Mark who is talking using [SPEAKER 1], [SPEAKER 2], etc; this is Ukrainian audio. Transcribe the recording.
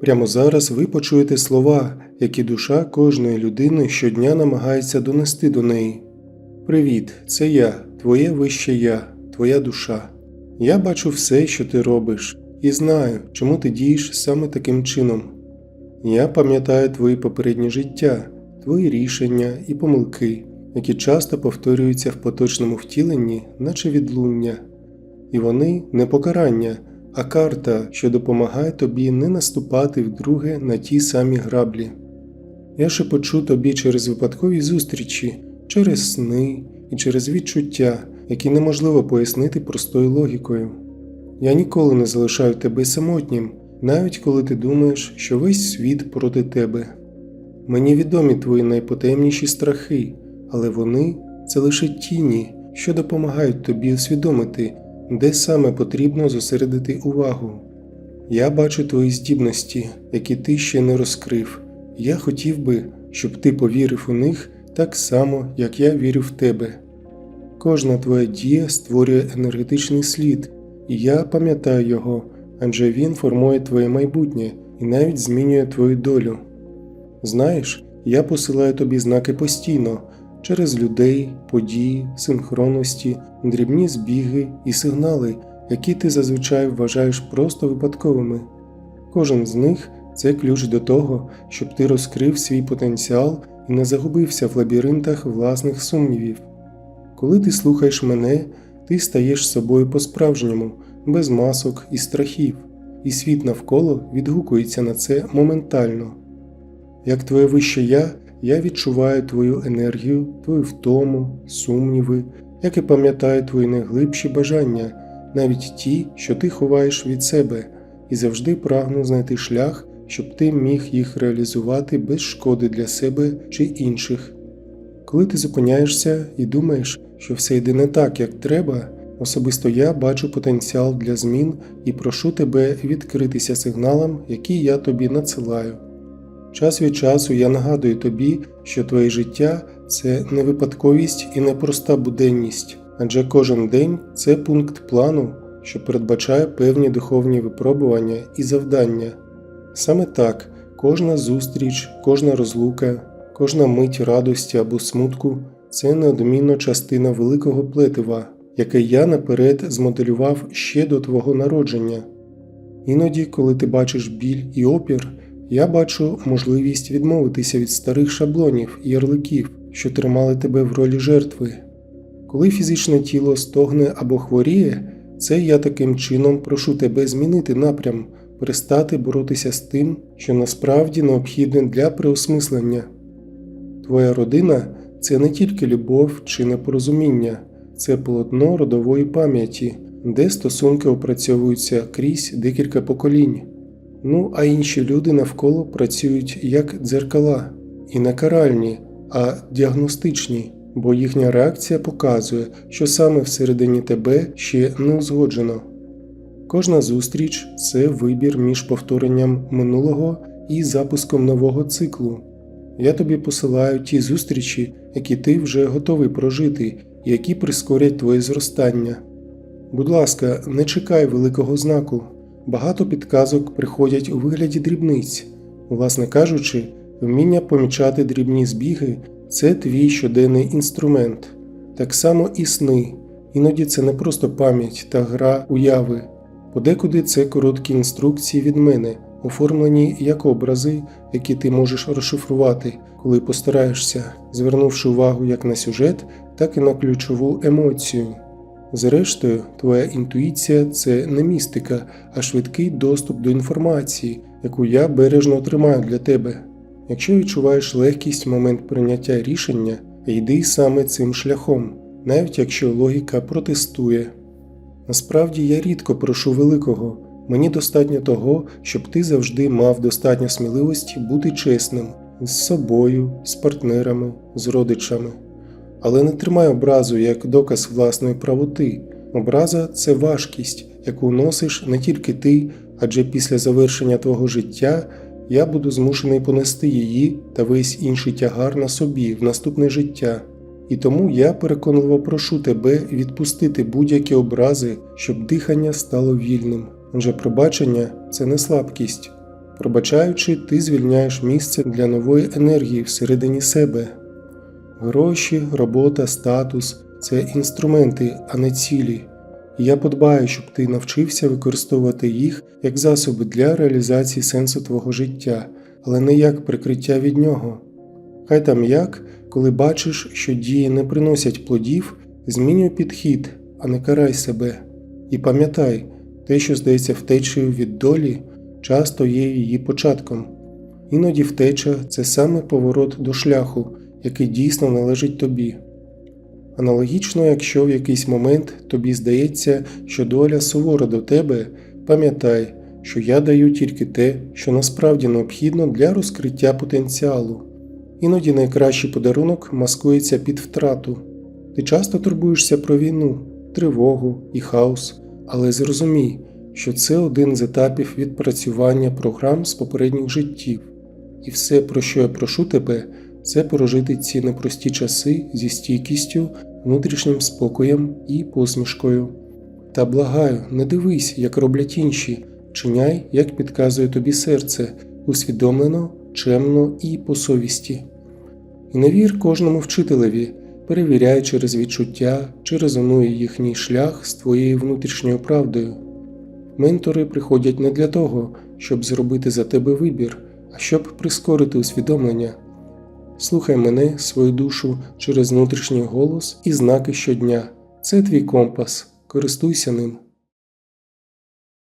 [SPEAKER 1] Прямо зараз ви почуєте слова, які душа кожної людини щодня намагається донести до неї. Привіт, це я, твоє вище я, твоя душа. Я бачу все, що ти робиш, і знаю, чому ти дієш саме таким чином. Я пам'ятаю твої попередні життя, твої рішення і помилки, які часто повторюються в поточному втіленні, наче відлуння. І вони не покарання, а карта, що допомагає тобі не наступати вдруге на ті самі граблі. Я шепочу тобі через випадкові зустрічі, через сни і через відчуття, які неможливо пояснити простою логікою. Я ніколи не залишаю тебе самотнім, навіть коли ти думаєш, що весь світ проти тебе. Мені відомі твої найпотаємніші страхи, але вони це лише тіні, що допомагають тобі усвідомити, де саме потрібно зосередити увагу. Я бачу твої здібності, які ти ще не розкрив. Я хотів би, щоб ти повірив у них так само, як я вірю в тебе. Кожна твоя дія створює енергетичний слід, і я пам'ятаю його, адже він формує твоє майбутнє і навіть змінює твою долю. Знаєш, я посилаю тобі знаки постійно через людей, події, синхронності, дрібні збіги і сигнали, які ти зазвичай вважаєш просто випадковими. Кожен з них це ключ до того, щоб ти розкрив свій потенціал і не загубився в лабіринтах власних сумнівів. Коли ти слухаєш мене, ти стаєш собою по-справжньому, без масок і страхів, і світ навколо відгукується на це моментально. Як твоє вище я, я відчуваю твою енергію, твою втому, сумніви, як і пам'ятаю твої найглибші бажання, навіть ті, що ти ховаєш від себе, і завжди прагну знайти шлях, щоб ти міг їх реалізувати без шкоди для себе чи інших. Коли ти зупиняєшся і думаєш, що все йде не так, як треба, особисто я бачу потенціал для змін і прошу тебе відкритися сигналам, які я тобі надсилаю. Час від часу я нагадую тобі, що твоє життя це не випадковість і не проста буденність, адже кожен день це пункт плану, що передбачає певні духовні випробування і завдання. Саме так, кожна зустріч, кожна розлука, кожна мить радості або смутку це неодмінно частина великого плетива, яке я наперед змоделював ще до твого народження. Іноді, коли ти бачиш біль і опір, я бачу можливість відмовитися від старих шаблонів і ярликів, що тримали тебе в ролі жертви. Коли фізичне тіло стогне або хворіє, це я таким чином прошу тебе змінити напрям, перестати боротися з тим, що насправді необхідне для переосмислення. Твоя родина це не тільки любов чи непорозуміння, це полотно родової пам'яті, де стосунки опрацьовуються крізь декілька поколінь. Ну а інші люди навколо працюють як дзеркала, і не каральні, а діагностичні, бо їхня реакція показує, що саме всередині тебе ще не узгоджено. Кожна зустріч це вибір між повторенням минулого і запуском нового циклу. Я тобі посилаю ті зустрічі, які ти вже готовий прожити, які прискорять твоє зростання. Будь ласка, не чекай великого знаку. Багато підказок приходять у вигляді дрібниць. Власне кажучи, вміння помічати дрібні збіги це твій щоденний інструмент. Так само і сни. Іноді це не просто пам'ять та гра уяви. Подекуди це короткі інструкції від мене, оформлені як образи, які ти можеш розшифрувати, коли постараєшся, звернувши увагу як на сюжет, так і на ключову емоцію. Зрештою, твоя інтуїція це не містика, а швидкий доступ до інформації, яку я бережно тримаю для тебе. Якщо відчуваєш легкість в момент прийняття рішення, йди саме цим шляхом, навіть якщо логіка протестує. Насправді я рідко прошу великого, мені достатньо того, щоб ти завжди мав достатньо сміливості бути чесним з собою, з партнерами, з родичами. Але не тримай образу як доказ власної правоти. Образа це важкість, яку носиш не тільки ти, адже після завершення твого життя я буду змушений понести її та весь інший тягар на собі в наступне життя. І тому я переконливо прошу тебе відпустити будь-які образи, щоб дихання стало вільним. Адже пробачення це не слабкість, Пробачаючи, ти звільняєш місце для нової енергії всередині себе. Гроші, робота, статус це інструменти, а не цілі. І я подбаю, щоб ти навчився використовувати їх як засоби для реалізації сенсу твого життя, але не як прикриття від нього. Хай там як, коли бачиш, що дії не приносять плодів, змінюй підхід, а не карай себе. І пам'ятай, те, що здається втечею від долі, часто є її початком. Іноді втеча це саме поворот до шляху, який дійсно належить тобі. Аналогічно, якщо в якийсь момент тобі здається, що доля сувора до тебе, пам'ятай, що я даю тільки те, що насправді необхідно для розкриття потенціалу. Іноді найкращий подарунок маскується під втрату. Ти часто турбуєшся про війну, тривогу і хаос, але зрозумій, що це один з етапів відпрацювання програм з попередніх життів, і все, про що я прошу тебе, це прожити ці непрості часи зі стійкістю, внутрішнім спокоєм і посмішкою. Та благаю, не дивись, як роблять інші, чиняй, як підказує тобі серце, усвідомлено, чемно і по совісті. І не вір кожному вчителеві, перевіряй через відчуття, чи резонує їхній шлях з твоєю внутрішньою правдою. Ментори приходять не для того, щоб зробити за тебе вибір, а щоб прискорити усвідомлення. Слухай мене, свою душу через внутрішній голос і знаки щодня. Це твій компас. Користуйся ним.